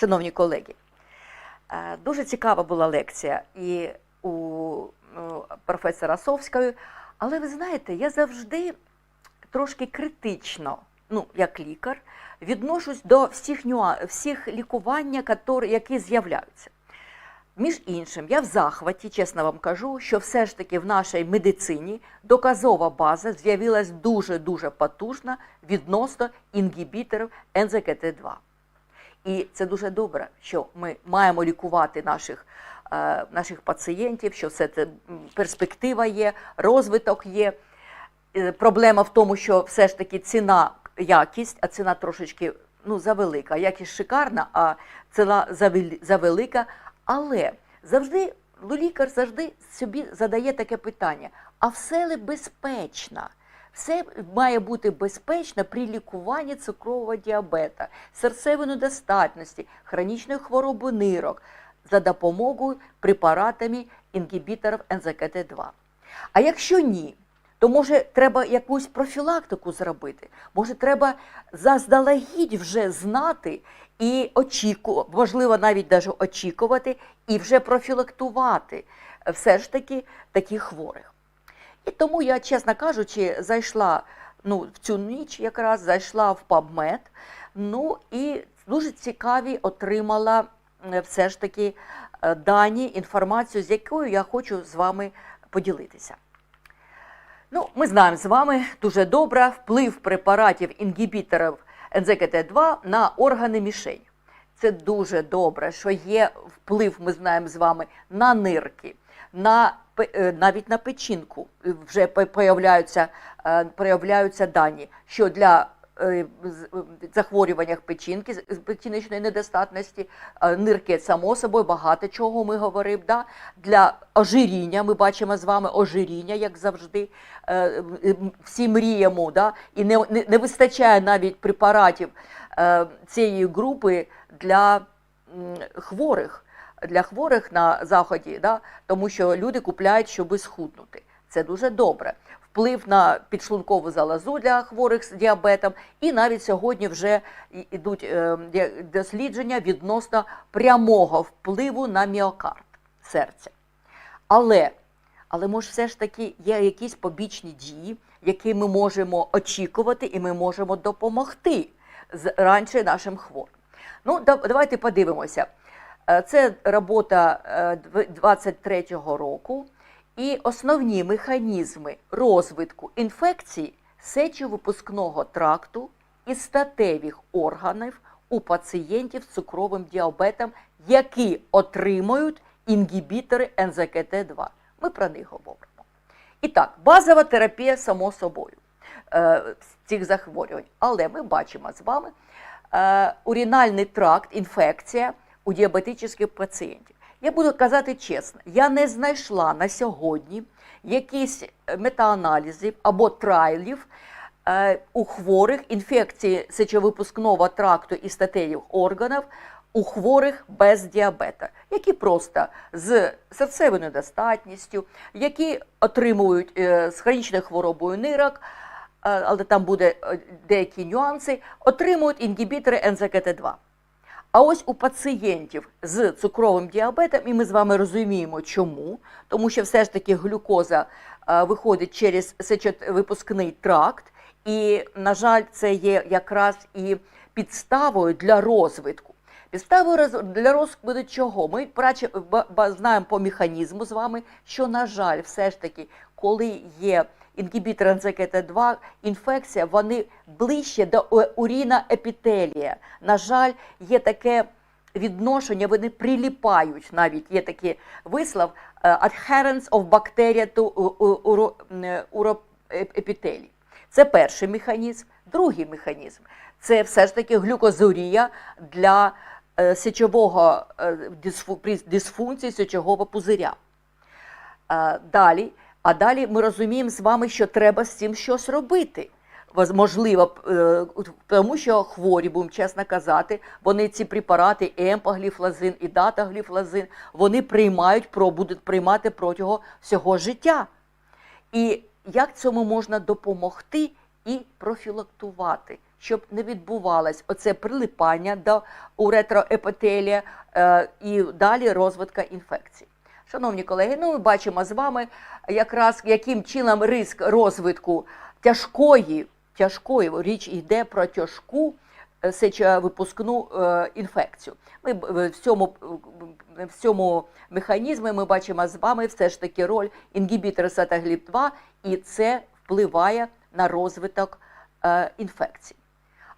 Шановні колеги, е, дуже цікава була лекція і у професора Совської, але ви знаєте, я завжди трошки критично, ну, як лікар, відношусь до всіх, нюа... всіх лікування, які з'являються. Між іншим, я в захваті, чесно вам кажу, що все ж таки в нашій медицині доказова база з'явилась дуже-дуже потужна відносно інгібіторів НЗКТ2. І це дуже добре, що ми маємо лікувати наших, е, наших пацієнтів, що все це перспектива є, розвиток є. Е, Проблема в тому, що все ж таки ціна, якість, а ціна трошечки ну, завелика. Якість шикарна, а ціна завел- завелика. Але завжди ну, лікар завжди собі задає таке питання: а все ли безпечно? Все має бути безпечно при лікуванні цукрового діабета, серцевої недостатності, хронічної хвороби нирок за допомогою препаратами інгібіторів НЗКТ2. А якщо ні, то може треба якусь профілактику зробити. Може, треба заздалегідь вже знати і очікувати, можливо, навіть даже очікувати і вже профілактувати все ж таки таких хворих. І тому я, чесно кажучи, зайшла ну, в цю ніч якраз зайшла в PubMed, ну і дуже цікаві отримала е, все ж таки е, дані, інформацію, з якою я хочу з вами поділитися. Ну, ми знаємо з вами дуже добре вплив препаратів інгібіторів НЗКТ2 на органи мішень. Це дуже добре, що є вплив, ми знаємо з вами, на нирки, на, е, навіть на печінку е, вже появляються, е, проявляються дані, що для захворюваннях печінки, печіночної недостатності, нирки, само собою, багато чого ми говоримо. Да? Для ожиріння, ми бачимо з вами ожиріння, як завжди, всі мріємо, да? і не, не, не вистачає навіть препаратів цієї групи для хворих, для хворих на заході, да? тому що люди купляють, щоби схуднути. Це дуже добре. Вплив на підшлункову залозу для хворих з діабетом, і навіть сьогодні вже ідуть е, дослідження відносно прямого впливу на міокард серця. Але, але може, все ж таки є якісь побічні дії, які ми можемо очікувати, і ми можемо допомогти раніше нашим хворим. Ну, да- давайте подивимося. Е, Це робота е, 23-го року. І основні механізми розвитку інфекцій сечовипускного тракту і статевих органів у пацієнтів з цукровим діабетом, які отримують інгібітори НЗКТ2. Ми про них говоримо. І так, базова терапія, само собою, е, цих захворювань. Але ми бачимо з вами е, урінальний тракт, інфекція у діабетичних пацієнтів. Я буду казати чесно, я не знайшла на сьогодні якісь метааналізів або трайлів е, у хворих інфекції сечовипускного тракту і статевих органів у хворих без діабета, які просто з серцевою недостатністю, які отримують е, з хронічною хворобою нирок, е, але там буде е, деякі нюанси, отримують інгібітори НЗКТ2. А ось у пацієнтів з цукровим діабетом, і ми з вами розуміємо, чому, тому що все ж таки глюкоза е, виходить через сечовипускний тракт, і, на жаль, це є якраз і підставою для розвитку. Підставою для розвитку чого? Ми знаємо по механізму з вами, що, на жаль, все ж таки, коли є інгібітор НЗКТ2, інфекція, вони ближче до е, уріна епітелія. На жаль, є таке відношення, вони приліпають, навіть є такий вислов е, adherence of bacteria to у- е, уроепітелій. Це перший механізм. Другий механізм це все ж таки глюкозурія для е, сечового е, дисфункції сечового пузиря. Далі, а далі ми розуміємо з вами, що треба з цим щось робити. Можливо, е, тому що хворі, будемо чесно казати, вони ці препарати емпагліфлазин і датагліфлазин, вони приймають, будуть приймати протягом всього життя. І як цьому можна допомогти і профілактувати, щоб не відбувалось оце прилипання до уретроепителія е, і далі розвитка інфекцій. Шановні колеги, ну ми бачимо з вами якраз яким чином риск розвитку тяжкої, тяжкої річ йде про тяжку е, сечовипускну е, інфекцію. Ми в цьому, в цьому механізмі ми бачимо з вами все ж таки роль інгібітора сатагліп 2 і це впливає на розвиток е, інфекцій.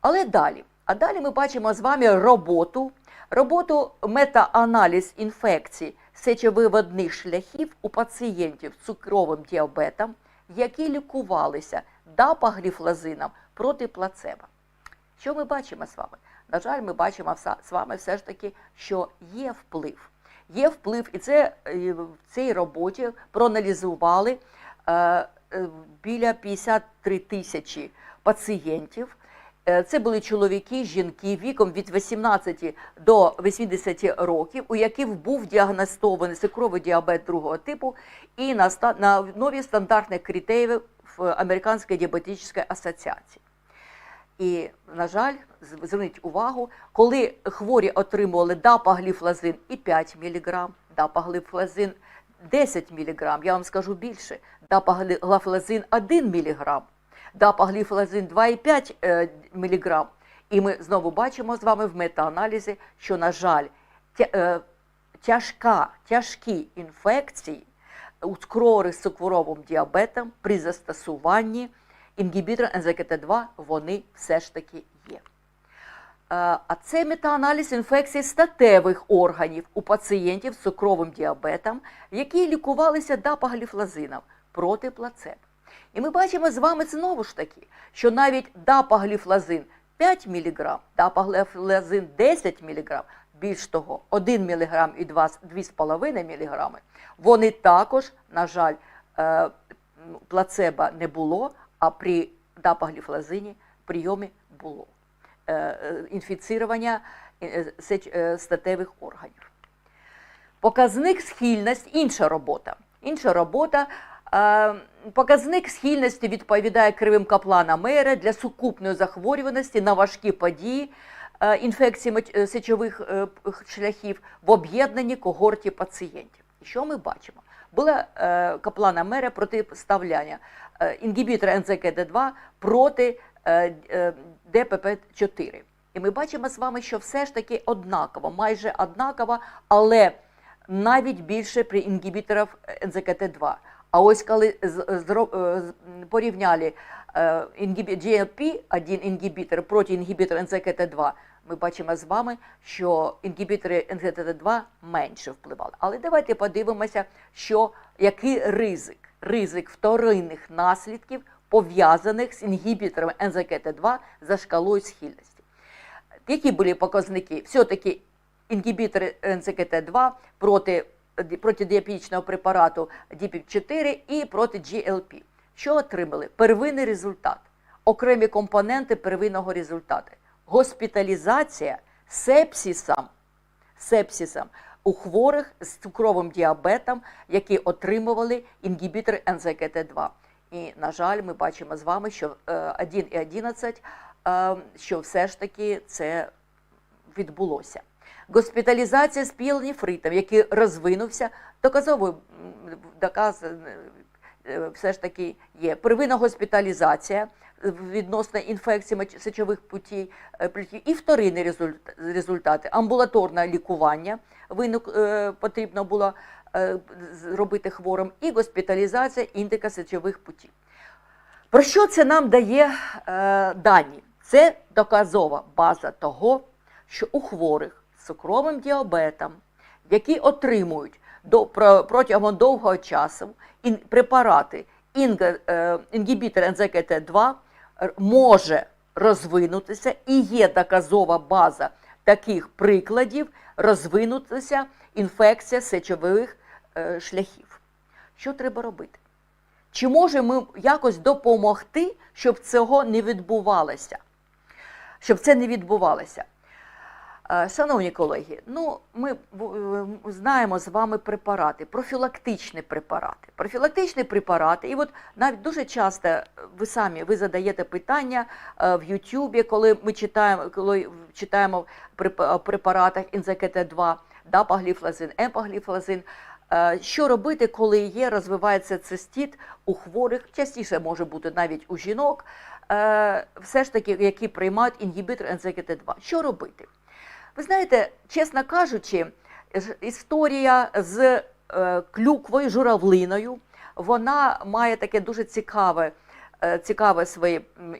Але далі, а далі ми бачимо з вами роботу, роботу метааналіз інфекцій сечовиводних шляхів у пацієнтів з цукровим діабетом, які лікувалися дапагліфлазином проти плацебо. Що ми бачимо з вами? На жаль, ми бачимо з вами все ж таки, що є вплив. Є вплив, і це е, в цій роботі проаналізували е, е, біля 53 тисячі пацієнтів. Е, Це були чоловіки, жінки віком від 18 до 80 років, у яких був діагностований цукровий діабет другого типу і на, на нові стандартних критеріїв в Американській діабетичній асоціації. І, на жаль, зверніть увагу, коли хворі отримували дапагліфлазин і 5 мг, дапагліфлазин 10 мг, я вам скажу більше, дапагліфлазин 1 мг, дапагліфлазин 2,5 е, мг. І ми знову бачимо з вами в метааналізі, що, на жаль, е, тяжка, тяжкі інфекції у хворих з цукровим діабетом при застосуванні інгібітора НЗКТ2 вони все ж таки є. Е, А це метааналіз інфекцій статевих органів у пацієнтів з цукровим діабетом, які лікувалися дапагліфлазином проти плацебо. І ми бачимо з вами знову ж таки, що навіть дапагліфлазин 5 мг, дапагліфлазин 10 мг, більш того, 1 мг і 2,5 мг, вони також, на жаль, е, ну, плацебо не було, а при дапагліфлазині прийомі було е, е, е, статевих органів. Показник схильність інша робота. Інша робота. Е, Показник схильності відповідає кривим каплана Мейера для сукупної захворюваності на важкі події е, інфекції е, сечових шляхів в об'єднанні когорті пацієнтів. Що ми бачимо? Була каплана Мейера протиставляння інгібітора НЗКД2 проти е, е, ДПП-4. І ми бачимо з вами, що все ж таки однаково, майже однаково, але навіть більше при інгібіторах НЗКТ2. А ось коли е, порівняли е, інгібі- GLP-1 інгібітор проти інгібітора НЗКТ2, ми бачимо з вами, що інгібітори НЗКТ2 менше впливали. Але давайте подивимося, що який ризик, ризик вторинних наслідків пов'язаних з інгібіторами НЗКТ2 за шкалою схильності. Які були показники? Все-таки інгібітори НЦКТ2 проти протидіапічного препарату ДІПІП-4 і проти GLP. Що отримали? Первинний результат. Окремі компоненти первинного результату. Госпіталізація сепсисом, сепсисом у хворих з цукровим діабетом, які отримували інгібітори НЗКТ2. І, на жаль, ми бачимо з вами, що е, 1 і 11, е, що все ж таки це відбулося. Госпіталізація з піелонефритом, який розвинувся, доказово м, доказ е, все ж таки є. Первинна госпіталізація відносно інфекції сечових путей, е, путів і вторинні результати. Амбулаторне лікування виник, е, потрібно було зробити хворим, і госпіталізація індика сечових путів. Про що це нам дає дані? Це доказова база того, що у хворих цукровим діабетом, які отримують до, про, протягом довгого часу ін, препарати е, інгібітор НЗКТ2 може розвинутися і є доказова база таких прикладів розвинутися інфекція сечових е, шляхів. Що треба робити? Чи можемо ми якось допомогти, щоб цього не відбувалося? Щоб це не відбувалося? Е, Шановні колеги, ну ми е, знаємо з вами препарати, профілактичні препарати. Профілактичні препарати, і от навіть дуже часто ви самі ви задаєте питання е, в Ютубі, коли ми читаємо, коли читаємо при препаратах інзакт 2 дапагліфлазин, епагліфлазин. Що робити, коли є, розвивається цистіт у хворих, частіше може бути навіть у жінок, все ж таки, які приймають інгібітор нзкт 2 Що робити? Ви знаєте, чесно кажучи, історія з е, клюквою, журавлиною, вона має таке дуже цікаве, е, цікаве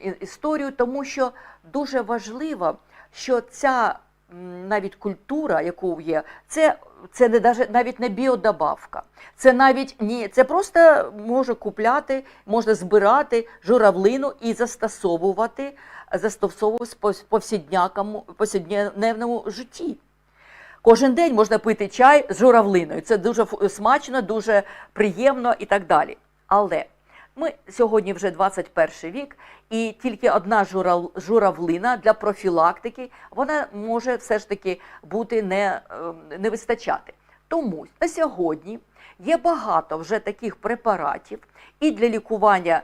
і- історію, тому що дуже важливо, що ця навіть культура, яку є, це, це не даже, навіть не біодобавка. Це навіть ні, це просто може купляти, можна збирати журавлину і застосовувати, застосовувати в повсякденному житті. Кожен день можна пити чай з журавлиною. Це дуже смачно, дуже приємно і так далі. Але ми сьогодні вже 21 вік, і тільки одна журавлина для профілактики вона може все ж таки бути не, ем, не вистачати. Тому на сьогодні є багато вже таких препаратів і для лікування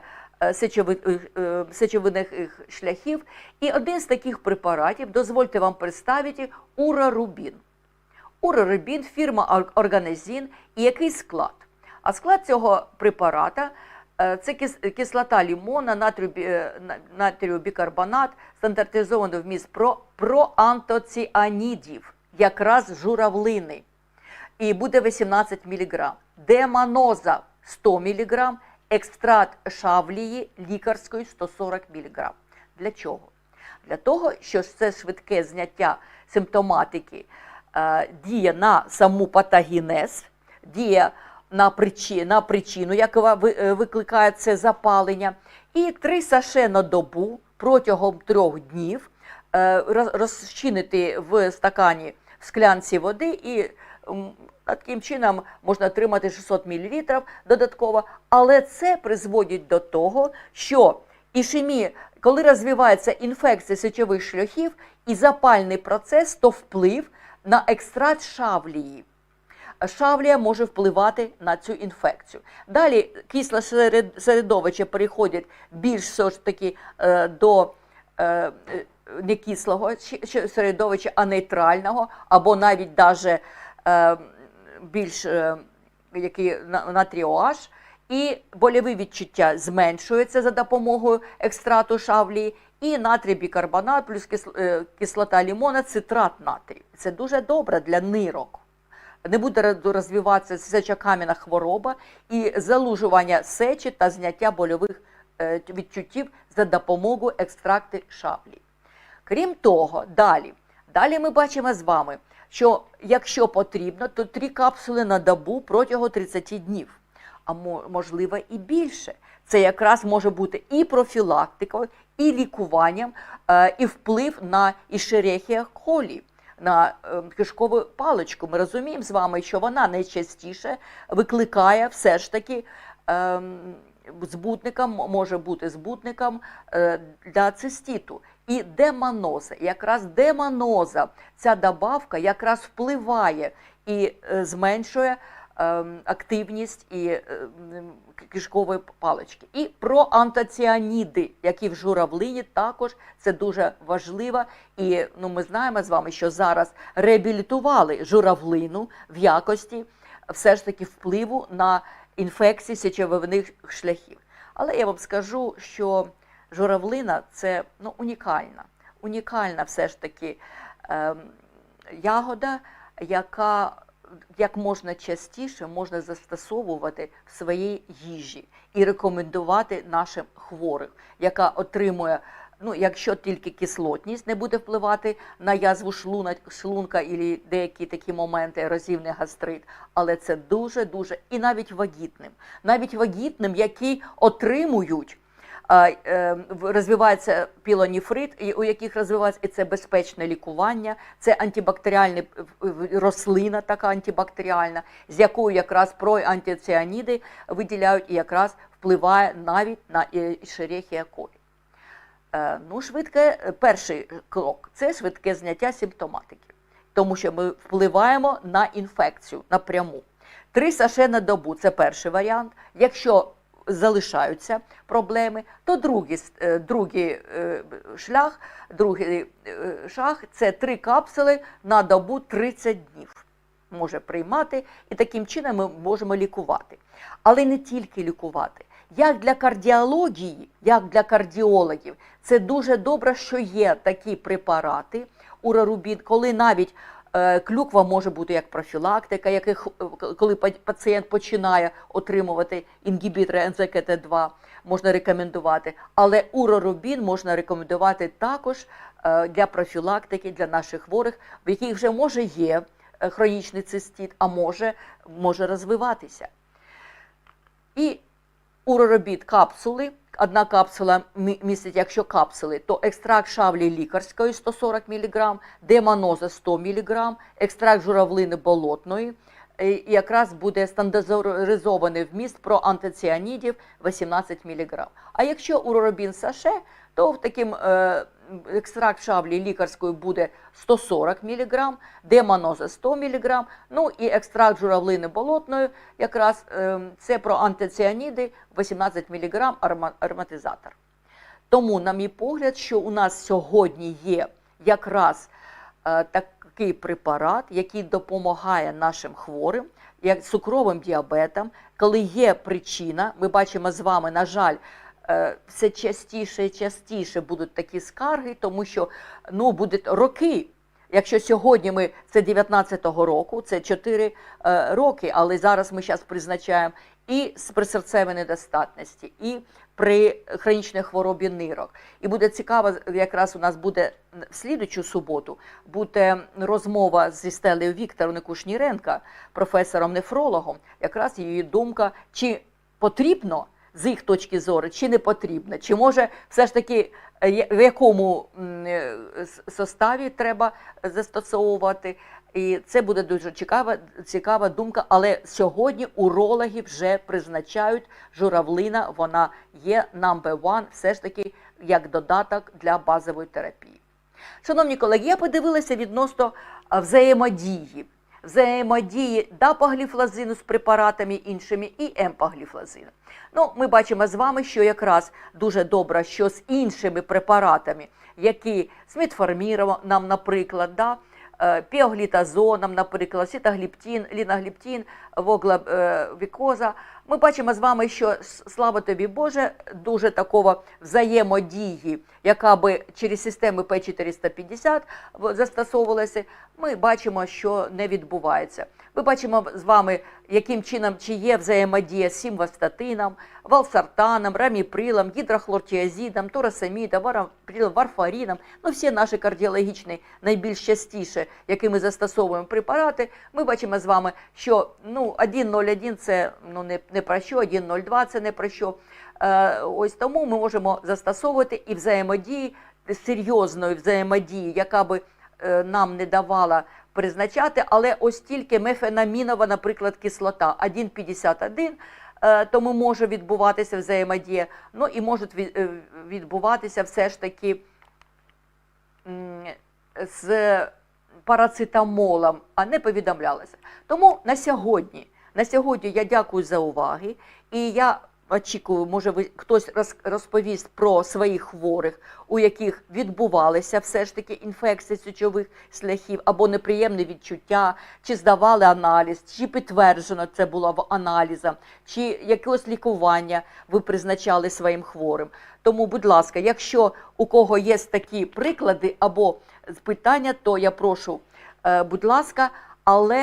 сечовинних шляхів. І один з таких препаратів, дозвольте вам представити, урарубін. Урарубін, фірма Органезін і який склад? А склад цього препарата е, це кислота лімона, е, натрію бікарбонат, стандартизований вміст про, проантоціанідів, якраз журавлини. І буде 18 мг. Деманоза 100 мг, екстракт шавлії лікарської 140 мг. Для чого? Для того, що це швидке зняття симптоматики е, діє на саму патогенез, діє на, причину, на причину, яка е, викликає це запалення, і три саше на добу протягом трьох днів е, розчинити в стакані в склянці води і таким чином можна отримати 600 мл додатково, але це призводить до того, що ішемія, коли розвивається інфекція сечових шляхів і запальний процес, то вплив на екстракт шавлії. Шавлія може впливати на цю інфекцію. Далі кисле середовище переходить більш все ж таки е, до е, е, не кислого середовища, а нейтрального, або навіть даже, більш е, який на- натріоаж. І больові відчуття зменшуються за допомогою екстрату шавлії, і натрій бікарбонат плюс е, кислота лімона, цитрат натрію. Це дуже добре для нирок не буде розвиватися сечокам'яна хвороба і залужування сечі та зняття больових е, відчуттів за допомогою екстракти шаблі. Крім того, далі, далі ми бачимо з вами, що якщо потрібно, то три капсули на добу протягом 30 днів, а можливо і більше. Це якраз може бути і профілактикою, і лікуванням, е, і вплив на ішерехія колі на е, кишкову паличку. Ми розуміємо з вами, що вона найчастіше викликає все ж таки ем, збутником, може бути збутником е, для цистіту. І деманоза, якраз деманоза, ця добавка якраз впливає і е, зменшує ем, активність і е, кишкової палички. І про антоціаніди, які в журавлині також це дуже важливо. І ну, ми знаємо з вами, що зараз реабілітували журавлину в якості все ж таки впливу на інфекції сечовивних шляхів. Але я вам скажу, що журавлина це ну, унікальна, унікальна все ж таки ем, ягода, яка як можна частіше можна застосовувати в своїй їжі і рекомендувати нашим хворим, яка отримує, ну якщо тільки кислотність не буде впливати на язву шлуна, шлунка і деякі такі моменти, ерозивний гастрит, але це дуже дуже і навіть вагітним, навіть вагітним, які отримують е, розвивається пілоніфрит, у яких розвивається і це безпечне лікування, це антибактеріальна рослина, така антибактеріальна, з якою якраз проантиціаніди виділяють і якраз впливає навіть на ішерехія колі. Е, Ну, швидке, перший крок це швидке зняття симптоматики. тому що ми впливаємо на інфекцію напряму. Три саше на добу це перший варіант. Якщо залишаються проблеми, то другий, е, другий е, шлях, другий е, шаг це три капсули на добу 30 днів. Може приймати, і таким чином ми можемо лікувати. Але не тільки лікувати. Як для кардіології, як для кардіологів, це дуже добре, що є такі препарати урарубін, коли навіть клюква може бути як профілактика, яких, коли пацієнт починає отримувати інгібітори НЗКТ2, можна рекомендувати. Але урарубін можна рекомендувати також е, для профілактики для наших хворих, в яких вже може є е, хронічний цистит, а може, може розвиватися. І уроробіт капсули. Одна капсула містить, якщо капсули, то екстракт шавлі лікарської 140 мг, деманоза 100 мг, екстракт журавлини болотної. І якраз буде стандартизований вміст про антиціанідів 18 мг. А якщо уроробін саше, то в таким е, екстракт шавлі лікарської буде 140 мг, деманоза 100 мг, ну і екстракт журавлини болотної, якраз е, це про антиціаніди 18 мг ароматизатор. Тому, на мій погляд, що у нас сьогодні є якраз е, такий препарат, який допомагає нашим хворим, як цукровим діабетом, коли є причина, ми бачимо з вами, на жаль, все частіше і частіше будуть такі скарги, тому що ну, будуть роки. Якщо сьогодні ми це 19-го року, це 4 е, роки, але зараз ми зараз призначаємо і при серцевій недостатності, і при хронічній хворобі нирок. І буде цікаво, якраз у нас буде в слідучу суботу буде розмова зі Стелею Вікторовною Кушніренко, професором-нефрологом, якраз її думка, чи потрібно з їх точки зору, чи не потрібно, чи може все ж таки е, в якому е, составі треба застосовувати. І це буде дуже цікава, цікава думка. Але сьогодні урологи вже призначають журавлина, вона є number one, все ж таки як додаток для базової терапії. Шановні колеги, я подивилася відносно взаємодії. Взаємодії дапагліфлазину з препаратами іншими і емпагліфлазину. Ну, ми бачимо з вами, що якраз дуже добре, що з іншими препаратами, які з нам, наприклад, да, е, піоглітазоном, наприклад, сітагліптін, лінагліптін, воглавікоза. Ми бачимо з вами, що слава тобі Боже, дуже такого взаємодії, яка би через системи П450 застосовувалася, ми бачимо, що не відбувається. Ми бачимо з вами, яким чином чи є взаємодія з сімвастатином, валсартаном, раміприлом, гідрохлортіазідом, торасамідом, варамприлом, варфаріном, ну всі наші кардіологічні найбільш частіше, які ми застосовуємо препарати, ми бачимо з вами, що ну, 1,01 це ну, не, не про що, 1,02 це не про що. Е, ось тому ми можемо застосовувати і взаємодії, серйозної взаємодії, яка би е, нам не давала призначати, але ось тільки мефенамінова, наприклад, кислота 1,51, е, тому може відбуватися взаємодія, ну і можуть е, відбуватися все ж таки з парацетамолом, а не повідомлялася. Тому на сьогодні, на сьогодні я дякую за уваги, і я очікую, може ви хтось розповість про своїх хворих, у яких відбувалися все ж таки інфекції сечових шляхів або неприємне відчуття, чи здавали аналіз, чи підтверджено це було в аналізах, чи якогось лікування ви призначали своїм хворим. Тому, будь ласка, якщо у кого є такі приклади або питання, то я прошу, е, будь ласка, але